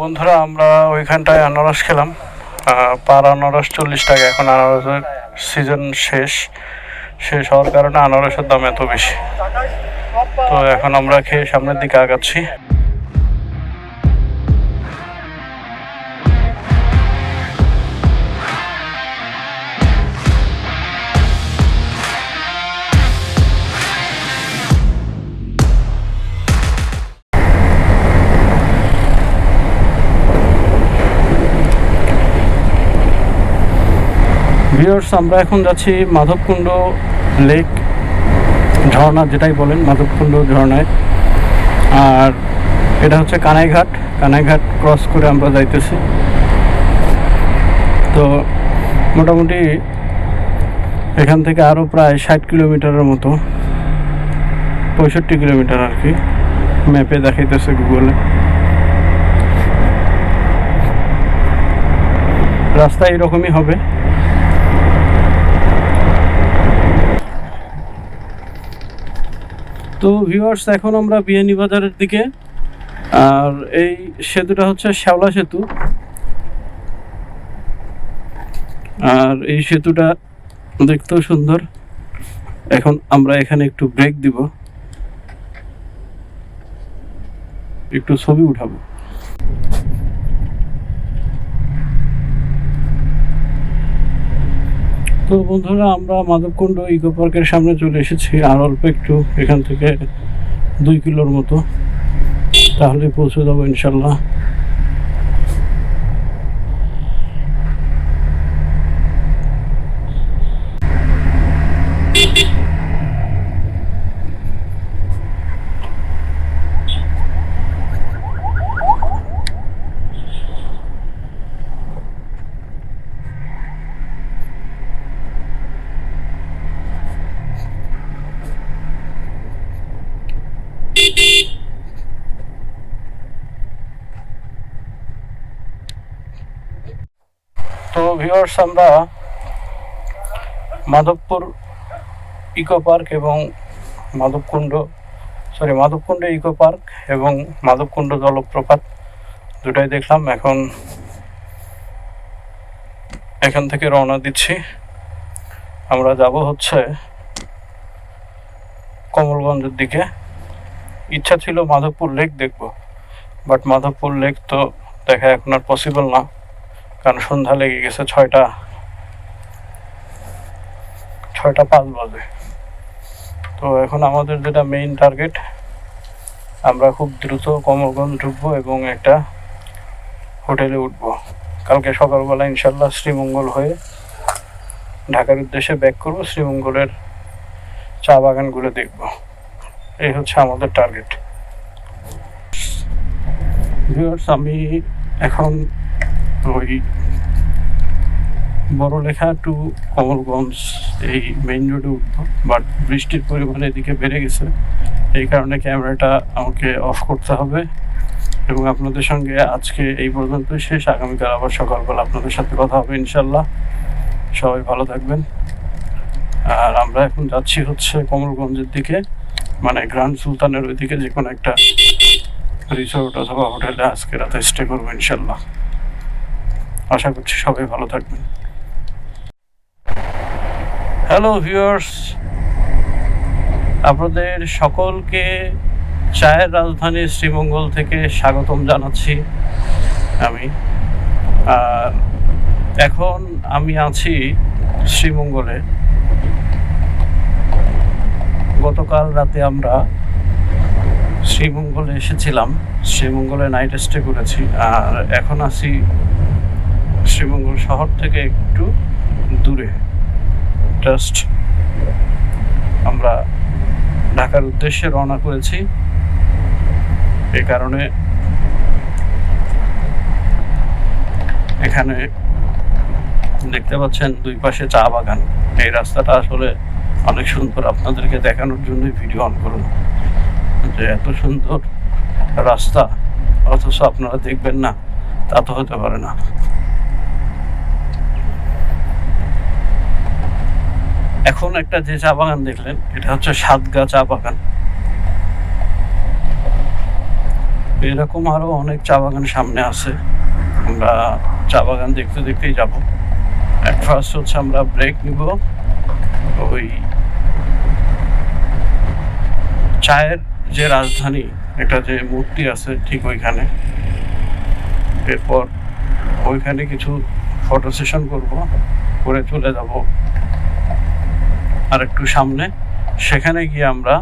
বন্ধুরা, আমরা ওইখানটায় আনারস খেলাম। পার আনারস চল্লিশ টাকা। এখন আনারসের সিজন শেষ। শেষ হওয়ার কারণে আনারসের দাম এত বেশি। তো এখন আমরা খেয়ে সামনের দিকে আগাচ্ছি। ভিউয়ার্স আমরা এখন যাচ্ছি মাধবকুণ্ড লেক ঝর্ণা যেটাই বলেন, মাধবকুণ্ড ঝর্ণায়। আর এটা হচ্ছে কানাইঘাট। কানাইঘাট ক্রস করে আমরা যাইতেছি। তো মোটামুটি এখান থেকে আরও প্রায় ষাট কিলোমিটারের মতো, পঁয়ষট্টি কিলোমিটার আর কি, ম্যাপে দেখাইতেছে গুগলে রাস্তা এরকমই হবে। তো ভিউয়ার্স এখন আমরা বিয়ানীবাজারের দিকে। আর এই সেতুটা হচ্ছে শ্যাওলা সেতু। আর এই সেতুটা দেখতেও সুন্দর। এখন আমরা এখানে একটু ব্রেক দিব। একটু ছবি উঠাবো। তো বন্ধুরা, আমরা মাধবকুণ্ড ইকো পার্কের সামনে চলে এসেছি। আর অল্প একটু এখান থেকে দুই কিলোর মতো। তাহলে পৌঁছে দেবো ইনশাল্লাহ তো ভিউয়ার্স আমরা মাধবপুর ইকো পার্ক এবং Madhabkunda sorry Madhabkunda eco park এবং মাধবকুণ্ড জলপ্রপাত দুটাই দেখলাম। এখন, এখান থেকে রওনা দিচ্ছি। আমরা যাব হচ্ছে কমলগঞ্জের দিকে। ইচ্ছা ছিল মাধবপুর লেক দেখব বাট মাধবপুর লেক তো দেখা এখন আর পসিবল না। কারণ সন্ধ্যা লেগে গেছে ছয়টা ছয়টা পাঁচ বাজে। তো এখন আমাদের যেটা মেইন টার্গেট আমরা খুব দ্রুত কমলগঞ্জ ঢুকবো এবং একটা হোটেলে উঠবো। কালকে সকালবেলা ইনশাল্লাহ শ্রীমঙ্গল হয়ে ঢাকার উদ্দেশ্যে ব্যাক করব, শ্রীমঙ্গলের চা বাগানগুলো দেখব। এই হচ্ছে আমাদের টার্গেট আমি এখন ওই বড়লেখা টু কমলগঞ্জ, এই মেইন রোডে উঠবো। বাট বৃষ্টির পরিমাণ এদিকে বেড়ে গেছে। এই কারণে ক্যামেরাটা আমাকে অফ করতে হবে। এবং আপনাদের সঙ্গে আজকে এই পর্যন্ত শেষ। আগামীকাল আবার সকালবেলা আপনাদের সাথে কথা হবে ইনশাল্লাহ সবাই ভালো থাকবেন। আর আমরা এখন যাচ্ছি হচ্ছে কমলগঞ্জের দিকে। মানে গ্র্যান্ড সুলতানের ওইদিকে যে কোনো একটা রিসোর্ট অথবা হোটেলে আজকে রাতে স্টে করব ইনশাল্লাহ আশা করছি সবাই ভালো থাকবেন। হ্যালো ভিউয়ার্স আপনাদের সকলকে চায়ের রাজধানী শ্রীমঙ্গল থেকে স্বাগতম জানাচ্ছি আমি। আর এখন আমি আছি শ্রীমঙ্গলে। গতকাল রাতে আমরা শ্রীমঙ্গলে এসেছিলাম। শ্রীমঙ্গলে নাইট স্টে করেছি। আর এখন আছি শহর থেকে একটু দূরে। জাস্ট আমরা ঢাকার উদ্দেশ্যে রওনা করেছি। এ কারণে এখানে দেখতে পাচ্ছেন দুই পাশে চা বাগান। এই রাস্তাটা আসলে অনেক সুন্দর। আপনাদেরকে দেখানোর জন্যই ভিডিও অন করুন যে এত সুন্দর রাস্তা, অথচ আপনারা দেখবেন না, তা তো হতে পারে না। এখন একটা যে চা বাগান দেখলেন, এটা হচ্ছে সাতগা চা বাগান। এরকম আরও অনেক চা বাগান সামনে আছে। আমরা চা বাগান দেখতে দেখতেই যাব। ফার্স্ট হচ্ছে আমরা ব্রেক নিব। ওই চায়ের যে রাজধানী, একটা যে মূর্তি আছে ঠিক ওইখানে। এরপর ওইখানে কিছু ফটো সেশন করব। করে চলে যাব। আর একটু সামনে, সেখানে গিয়ে আমরা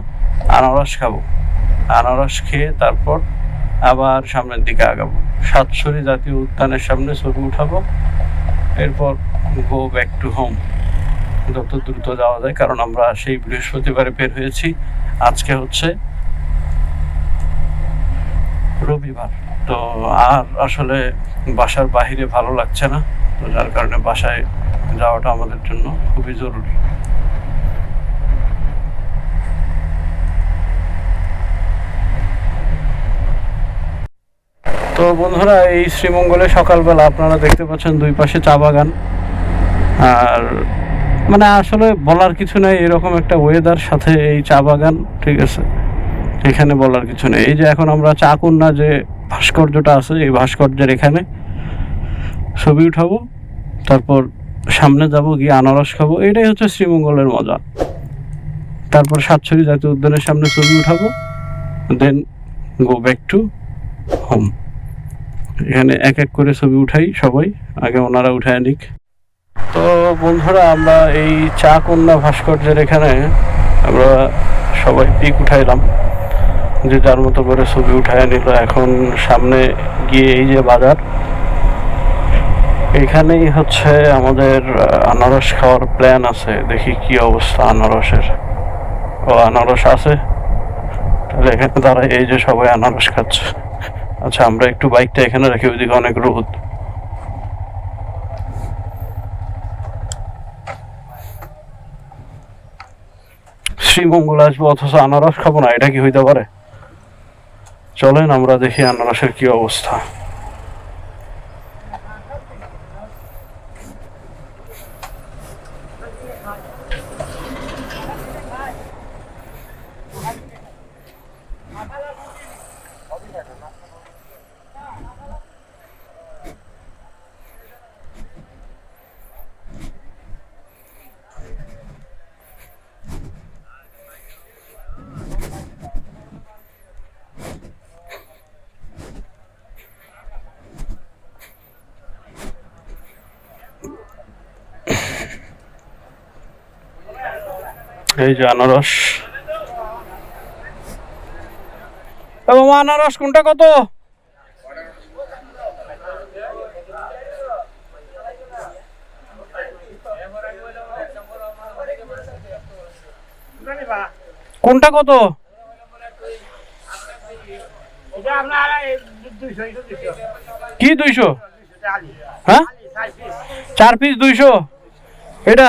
আনারস খাব। আনারস খেয়ে তারপর আবার সামনের দিকে আগাবো। সাতসরি জাতীয় উদ্যানের সামনে ছবি উঠাবো। এরপর গো ব্যাক টু হোম যত দ্রুত যাওয়া যায়, কারণ আমরা সেই বৃহস্পতিবারে বের হয়েছি। আজকে হচ্ছে রবিবার। তো আর আসলে বাসার বাহিরে ভালো লাগছে না। তো যার কারণে বাসায় যাওয়াটা আমাদের জন্য খুবই জরুরি। তো বন্ধুরা, এই শ্রীমঙ্গলে সকালবেলা আপনারা দেখতে পাচ্ছেন দুই পাশে চা বাগান। আর মানে আসলে বলার কিছু নেই, এরকম একটা ওয়েদার সাথে এই চা বাগান, ঠিক আছে? এখানে বলার কিছু নেই। এই যে এখন আমরা চা কন্যা যে ভাস্কর্যটা আছে, এই ভাস্কর্যের এখানে ছবি উঠাবো, তারপর সামনে যাব, গিয়ে আনারস খাব। এটাই হচ্ছে শ্রীমঙ্গলের মজা। তারপর সাতছড়ি জাতীয় উদ্যানের সামনে ছবি উঠাবো then go back to home এখানে এক এক করে ছবি উঠাই সবাই, আগে ওনারা উঠায় নিক। তো বন্ধুরা, আমরা এই চা কন্যা ভাস্কর্যের এখানে আমরা সবাই পিক উঠাইলাম। যে যার মতো করে ছবি উঠায় নিল। এখন সামনে গিয়ে এই যে বাজার, এখানেই হচ্ছে আমাদের আনারস খাওয়ার প্ল্যান আছে। দেখি কি অবস্থা আনারসের। ও, আনারস আছে? তাহলে এখানে তারা এই যে সবাই আনারস খাচ্ছে। আচ্ছা আমরা একটু বাইকটা এখানে রাখি, ওইদিকে অনেক রোদ। শ্রীমঙ্গল আসব, অথচ আনারস খাব না, এটা কি হইতে পারে? চলেন, আমরা দেখি আনারসের কি অবস্থা। এই যে আনারস। এ মামা, আনারস কোনটা কত? কোনটা কত? কি দুইশো? হ্যাঁ? চার পিস দুইশো। এটা?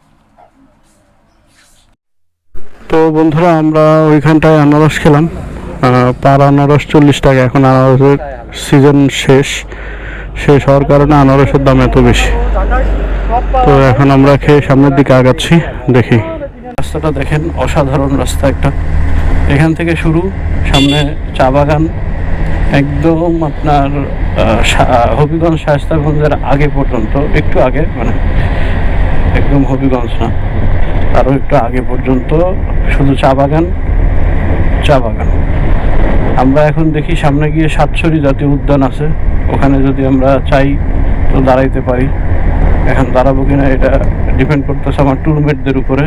তো বন্ধুরা, আমরা ওইখানটায় আনারস খেলাম। পার আনারস চল্লিশ টাকা। এখন আনারসের সিজন শেষ। শেষ হওয়ার কারণে আনারসের দাম এত বেশি। তো এখন আমরা খেয়ে সামনের দিকে আগাচ্ছি, দেখি। রাস্তাটা দেখেন, অসাধারণ রাস্তা একটা। এখান থেকে শুরু, সামনে চা বাগান। একদম আপনার হবিগঞ্জ শায়স্তাগঞ্জের আগে পর্যন্ত, একটু আগে মানে একদম হবিগঞ্জ না আরও একটু আগে পর্যন্ত শুধু চা বাগান চা বাগান। আমরা এখন দেখি সামনে গিয়ে সাতছড়ি জাতীয় উদ্যান আছে। ওখানে যদি আমরা চাই তো দাঁড়াইতে পারি। এখন দাঁড়াবো কিনা এটা ডিপেন্ড করতেছে আমার টুরমেটদের উপরে,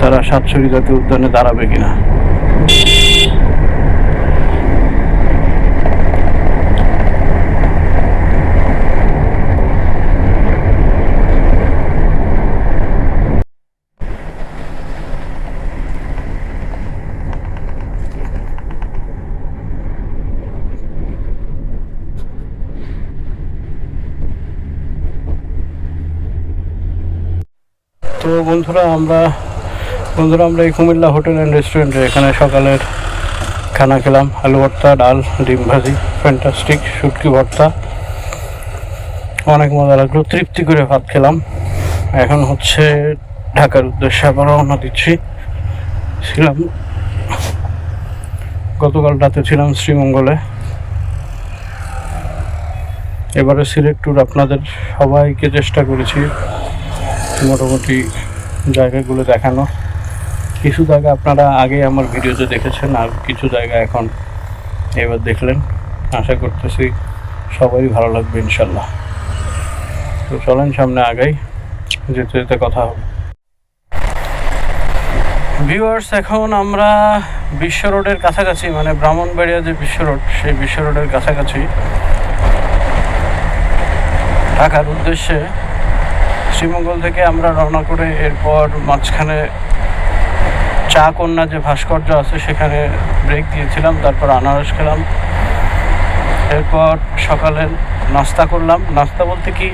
তারা সাতছড়ি জাতীয় উদ্যানে দাঁড়াবে কিনা। বন্ধুরা, আমরা বন্ধুরা, আমরা এই কুমিল্লা হোটেল অ্যান্ড রেস্টুরেন্টে এখানে সকালের খানা খেলাম। আলু ভর্তা, ডাল, ডিম ভাজি ফ্যান্টাস্টিক শুটকি ভর্তা। অনেক মজা লাগল, তৃপ্তি করে ভাত খেলাম। এখন হচ্ছে ঢাকার উদ্দেশ্যে আবার রওনা দিচ্ছি। ছিলাম গতকাল রাতে ছিলাম শ্রীমঙ্গলে। এবারে সিলেক্ট ট্যুর আপনাদের সবাইকে চেষ্টা করেছি। মোটামুটি জায়গাগুলো দেখানো। কিছু জায়গা আপনারা আগে আমার ভিডিওতে দেখেছেন, আর কিছু জায়গা এখন এবার দেখলেন। আশা করতেছি সবাই ভালো লাগবে, ইনশাল্লাহ। তো চলেন সামনে আগাই, যেতে যেতে কথা হবে। ভিউয়ার্স এখন আমরা বিশ্ব রোডের কাছাকাছি মানে ব্রাহ্মণবাড়িয়া যে বিশ্ব রোড, সেই বিশ্ব রোডের কাছাকাছি। ঢাকার উদ্দেশ্যে শ্রীমঙ্গল থেকে আমরা রওনা করে এরপর মাঝখানে চা কন্যা যে ভাস্কর্য আছে, সেখানে ব্রেক দিয়েছিলাম, তারপর আনারস খেলাম। এরপর সকালে নাস্তা করলাম। নাস্তা বলতে কি,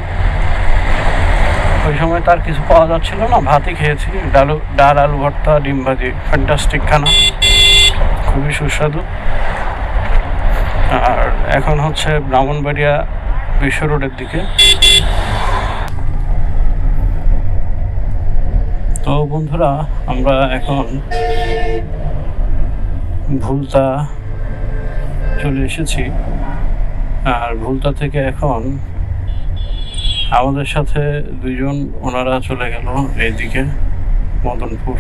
ওই সময় তার কিছু পাওয়া যাচ্ছিল না। ভাতই খেয়েছি, ডালু, ডাল, আলু ভর্তা, ডিম ভাজি ফ্যান্টাস্টিক খানা। খুবই সুস্বাদু। আর এখন হচ্ছে ব্রাহ্মণবাড়িয়া বিশ্ব রোডের দিকে। তো বন্ধুরা, আমরা এখন ভুলতা চলে এসেছি। আর ভুলতা থেকে এখন আমাদের সাথে দুইজন ওনারা চলে গেল এইদিকে, মদনপুর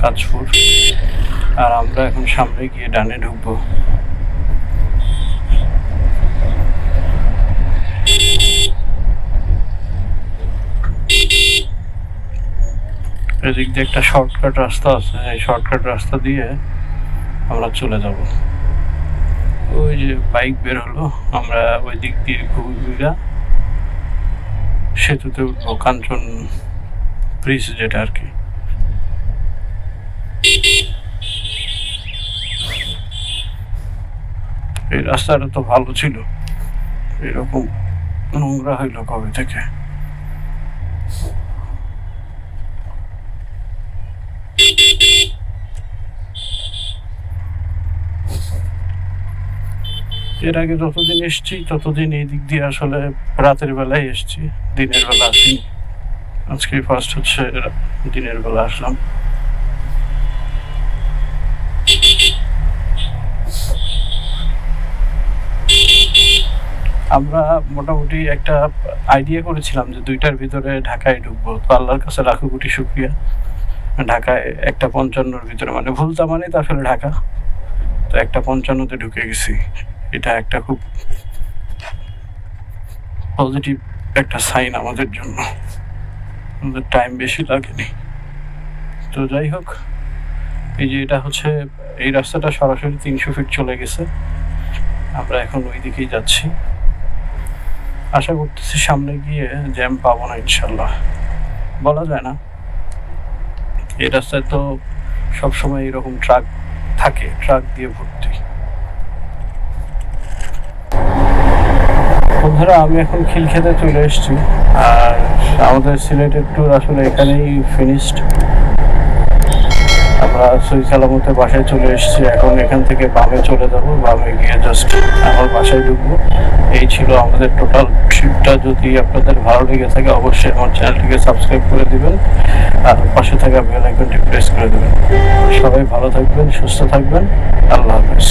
কাজপুর আর আমরা এখন সামনে গিয়ে ডানে ঢুকবো। এদিক দিয়ে একটা শর্টকাট রাস্তা আছে। এই শর্টকাট রাস্তা দিয়ে আমরা চলে যাব। ওই যে বাইক বের হলো, আমরা ওই দিক দিয়ে ঘুরা সেতুতে উঠবো, কাঞ্চন ব্রিজ যেটা আর কি। এই রাস্তাটা তো ভালো ছিল। এরকম নোংরা হইল কবে থেকে? এর আগে যতদিন এসছি, ততদিন এই দিক দিয়ে আসলে রাতের বেলায় এসছি, দিনের বেলা আসিনি। আজকে ফার্স্ট হচ্ছে দিনের বেলা আসলাম। আমরা মোটামুটি একটা আইডিয়া করেছিলাম যে দুইটার ভিতরে ঢাকায় ঢুকবো। তো আল্লাহর কাছে লাখো কোটি শুক্রিয়া। ঢাকায় একটা পঞ্চান্নর ভিতরে মানে ভুলতা মানে তো আসলে ঢাকা। তো একটা পঞ্চান্নতে ঢুকে গেছি। এটা একটা খুব পজিটিভ একটা সাইন আমাদের জন্য। আমাদের টাইম বেশি লাগেনি। তো যাই হোক, এই যে এটা হচ্ছে, এই রাস্তাটা সরাসরি তিনশো ফিট চলে গেছে। আমরা এখন ওই দিকেই যাচ্ছি। আশা করতেছি সামনে গিয়ে জ্যাম পাবো না ইনশাল্লাহ। বলা যায় না। এই রাস্তায় তো সবসময় এরকম ট্রাক থাকে ট্রাক দিয়ে ভর্তি। বন্ধুরা আমি এখন খিলখেতে চলে এসেছি। আর আমাদের সিলেটের ট্যুর আসলে এখানেই ফিনিশড আমরা সই সালামতে বাসায় চলে এসেছি। এখন এখান থেকে বামে চলে যাব। বামে গিয়ে জাস্ট আমার বাসায় ঢুকবো। এই ছিল আমাদের টোটাল ট্রিপটা যদি আপনাদের ভালো লেগে থাকে, অবশ্যই আমার চ্যানেলটিকে সাবস্ক্রাইব করে দিবেন। আর পাশে থাকা বেল আইকনটি প্রেস করে দেবেন। সবাই ভালো থাকবেন, সুস্থ থাকবেন। আল্লাহ হাফেজ।